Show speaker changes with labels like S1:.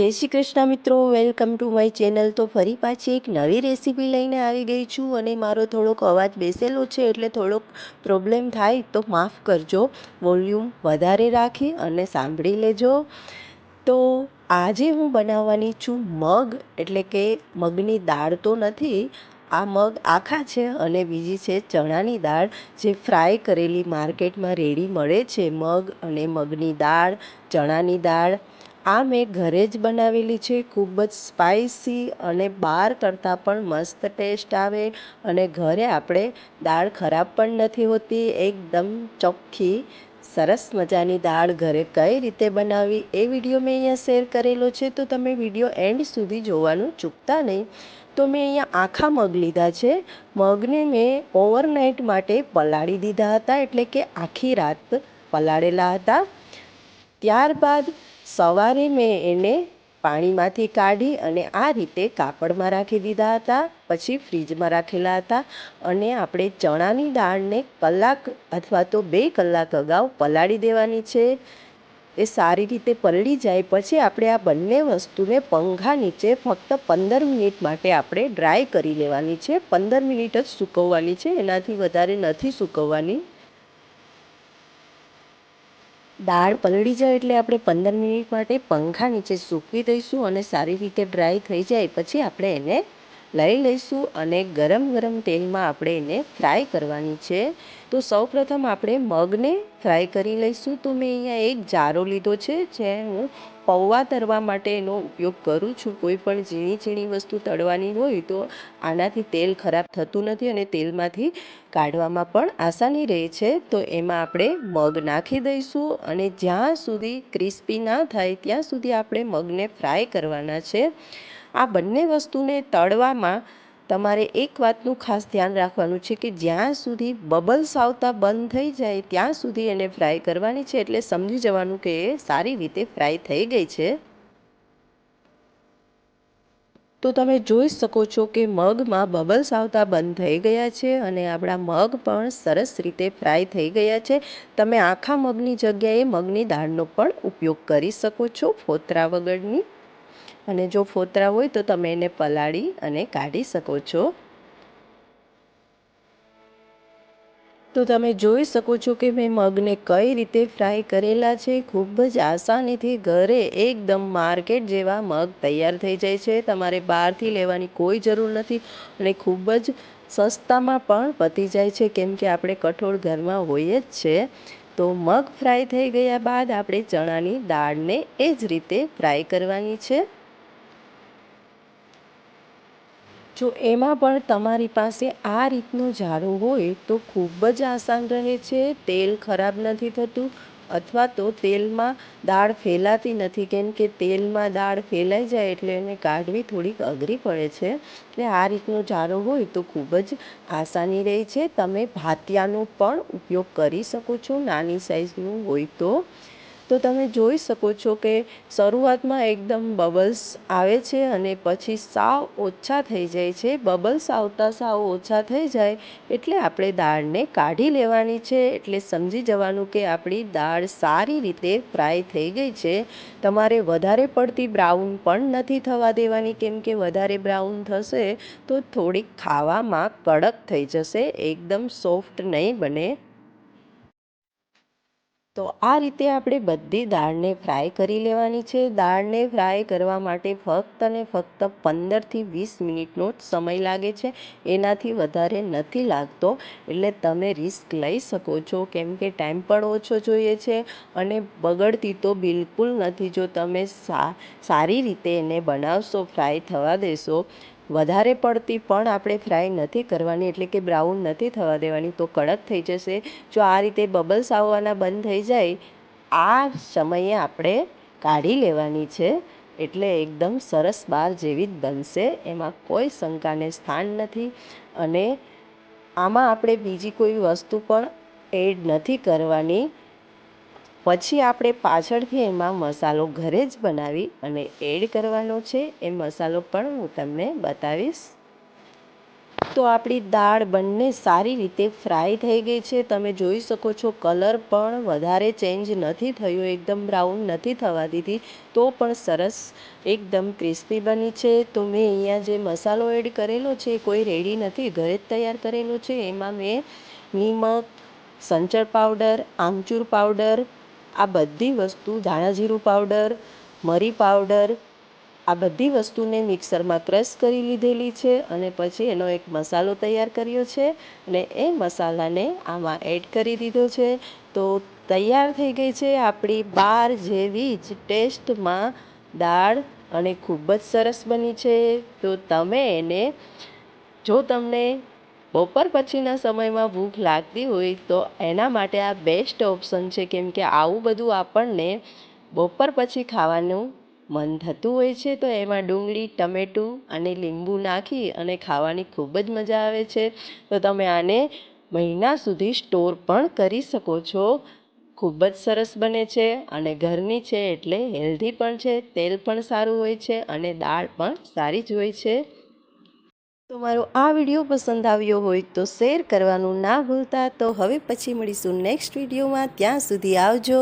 S1: જય શ્રી કૃષ્ણ મિત્રો, welcome to my channel. તો ફરી પાછી એક નવી રેસીપી લઈને આવી ગઈ છું અને મારો થોડોક અવાજ બેસેલો છે એટલે થોડોક પ્રોબ્લેમ થાય તો માફ કરજો. વોલ્યુમ વધારે રાખી અને સાંભળી લેજો. તો આજે હું બનાવવાની છું મગ, એટલે કે મગની દાળ તો નથી. આ મગ આખા છે અને બીજી છે ચણાની દાળ, જે ફ્રાય કરેલી માર્કેટમાં રેડી મળે છે મગ અને મગની દાળ, ચણાની દાળ. આ મેં ઘરે જ બનાવેલી છે, ખૂબ જ સ્પાઇસી અને બહાર કરતાં પણ મસ્ત ટેસ્ટ આવે અને ઘરે આપણે દાળ ખરાબ પણ નથી હોતી, એકદમ ચોખ્ખી, સરસ મજાની દાળ ઘરે કઈ રીતે બનાવવી એ વીડિયો મેં અહીંયા શેર કરેલો છે, તો તમે વીડિયો એન્ડ સુધી જોવાનું ચૂકતા નહીં. તો મેં અહીંયા આખા મગ લીધા છે, મગને મેં ઓવરનાઇટ માટે પલાળી દીધા હતા, એટલે કે આખી રાત પલાળેલા હતા. ત્યારબાદ સવારે મેં એને પાણીમાંથી કાઢી અને આ રીતે કાપડમાં રાખી દીધા હતા, પછી ફ્રીજમાં રાખેલા હતા અને આપણે ચણાની દાળને કલાક અથવા તો બે કલાક અગાઉ પલાળી દેવાની છે. એ સારી રીતે પલળી જાય, પછી આપણે આ બંને વસ્તુને પંખા નીચે ફક્ત પંદર મિનિટ માટે આપણે ડ્રાય કરી લેવાની છે. પંદર મિનિટ જ સૂકવવાની છે, એનાથી વધારે નથી સૂકવવાની. દાળ પલળી જાય એટલે આપણે પંદર મિનિટ માટે પંખા નીચે સૂકવી દઈશું અને સારી રીતે ડ્રાય થઈ જાય પછી આપણે એને લઈ લઈશું અને ગરમ ગરમ તેલમાં આપણે એને ફ્રાય કરવાની છે. તો સૌપ્રથમ આપણે મગને ફ્રાય કરી લઈશું. તો મેં અહીંયા એક જારો લીધો છે, જે હું પૌવા તળવા માટે એનો ઉપયોગ કરું છું. કોઈ પણ ઝીણી ઝીણી વસ્તુ તળવાની હોય તો આનાથી તેલ ખરાબ થતું નથી અને તેલમાંથી કાઢવામાં પણ આસાની રહે છે. તો એમાં આપણે મગ નાખી દઈશું અને જ્યાં સુધી ક્રિસ્પી ના થાય ત્યાં સુધી આપણે મગને ફ્રાય કરવાના છે. આ બંને વસ્તુને તળવામાં તમારે એક વાતનું ખાસ ધ્યાન રાખવાનું છે કે જ્યાં સુધી બબલ્સ આવતા બંધ થઈ જાય, ત્યાં સુધી એને ફ્રાય કરવાની છે. એટલે સમજી જવાનું કે એ સારી રીતે ફ્રાય થઈ ગઈ છે. તો તમે જોઈ શકો છો કે મગમાં બબલ્સ આવતા બંધ થઈ ગયા છે અને આપણા મગ પણ સરસ રીતે ફ્રાય થઈ ગયા છે. તમે આખા મગની જગ્યાએ મગની દાળનો પણ ઉપયોગ કરી શકો છો ફોતરા વગરની. અને જો ફોતરા હોય તો તમે એને પલાળી અને કાઢી શકો છો. તો તમે જોઈ શકો છો કે મેં મગને કઈ રીતે ફ્રાય કરેલા છે. ખૂબ જ આસાનીથી ઘરે એકદમ માર્કેટ જેવા મગ તૈયાર થઈ જાય છે. તમારે બહારથી લેવાની કોઈ જરૂર નથી અને ખૂબ જ સસ્તામાં પણ પતી જાય છે. કેમ કે આપણે કઠોળ ઘરમાં હોઈએ જ છે. તો મગ ફ્રાય થઈ ગયા બાદ આપણે ચણાની દાળને એ જ રીતે ફ્રાય કરવાની છે. જો એમાં પણ તમારી પાસે આ રીતનું ઝાડો હોય તો ખૂબ જ આસાન રહે છે. તેલ ખરાબ નથી થતું અથવા તો તેલમાં દાળ ફેલાતી નથી. કેમ કે તેલમાં દાળ ફેલાઈ જાય એટલે એને કાઢવી થોડીક અઘરી પડે છે. એટલે આ રીતનો જારો હોય તો ખૂબ જ આસાની રહે છે. તમે ભાતિયાનો પણ ઉપયોગ કરી શકો છો. નાની સાઇઝનું હોય તો. તો તમે જોઈ શકો છો કે શરૂઆતમાં એકદમ બબલ્સ આવે છે અને પછી સાવ ઓછા થઈ જાય છે. બબલ્સ આવતા સાવ ઓછા થઈ જાય એટલે આપણે દાળને કાઢી લેવાની છે. એટલે સમજી જવાનું કે આપણી દાળ સારી રીતે ફ્રાય થઈ ગઈ છે. તમારે વધારે પડતી બ્રાઉન પણ નથી થવા દેવાની. કેમ કે વધારે બ્રાઉન થશે તો થોડીક ખાવામાં કડક થઈ જશે. એકદમ સોફ્ટ નહીં બને. તો આ રીતે આપણે બધી દાળને ફ્રાય કરી લેવાની છે. દાળને ફ્રાય કરવા માટે ફક્ત અને ફક્ત પંદરથી વીસ મિનિટનો જ સમય લાગે છે. એનાથી વધારે નથી લાગતો. એટલે તમે રિસ્ક લઈ શકો છો. કેમ કે ટાઈમ પણ ઓછો જોઈએ છે અને બગડતી તો બિલકુલ નથી. જો તમે સારી રીતે એને બનાવશો, ફ્રાય થવા દેશો વધારે પડતી પણ આપણે ફ્રાય નથી કરવાની, એટલે કે બ્રાઉન નથી થવા દેવાની, તો કડક થઈ જશે. જો આ રીતે બબલ્સ આવવાના બંધ થઈ જાય, આ સમયે આપણે કાઢી લેવાની છે, એટલે એકદમ સરસ બાર જેવી જ બનશે. એમાં કોઈ શંકાને સ્થાન નથી અને આમાં આપણે બીજી કોઈ વસ્તુ પણ એડ નથી કરવાની. પછી આપણે પાછળથી એમાં મસાલો ઘરે જ બનાવી અને એડ કરવાનો છે. એ મસાલો પણ હું તમને બતાવીશ. તો આપણી દાળ બંને સારી રીતે ફ્રાય થઈ ગઈ છે. તમે જોઈ શકો છો કલર પણ વધારે ચેન્જ નથી થયો, એકદમ બ્રાઉન નથી થવા દીધી તો પણ સરસ, એકદમ ક્રિસ્પી બની છે. તો મેં અહીંયા જે મસાલો એડ કરેલો છે કોઈ રેડી નથી, ઘરે જ તૈયાર કરેલો છે. એમાં મેં નિમક, સંચર પાવડર, આમચૂર પાવડર આ બધી વસ્તુ ધાણા જીરું પાવડર મરી પાવડર આ બધી વસ્તુને મિક્સરમાં ક્રશ કરી લીધેલી છે અને પછી એનો એક મસાલો તૈયાર કર્યો છે અને એ મસાલાને આમાં એડ કરી દીધો છે. તો તૈયાર થઈ ગઈ છે આપણી બાર જેવી જ ટેસ્ટમાં દાળ અને ખૂબ જ સરસ બની છે. તો તમે એને જો તમને બપોર પછીના સમયમાં ભૂખ લાગતી હોય તો એના માટે આ બેસ્ટ ઓપ્શન છે. કેમ કે આવું બધું આપણને બપોર પછી ખાવાનું મન થતું હોય છે, તો એમાં ડુંગળી, ટમેટું અને લીંબુ નાખી અને ખાવાની ખૂબ જ મજા આવે છે. તો તમે આને મહિના સુધી સ્ટોર પણ કરી શકો છો. ખૂબ જ સરસ બને છે અને ઘરની છે એટલે હેલ્ધી પણ છે, તેલ પણ સારું હોય છે અને દાળ પણ સારી જ હોય છે. તો મારો આ વીડિયો પસંદ આવ્યો હોય તો શેર કરવાનું ના ભૂલતા. તો હવે પછી મળીશું નેક્સ્ટ વિડીયોમાં. ત્યાં સુધી આવજો.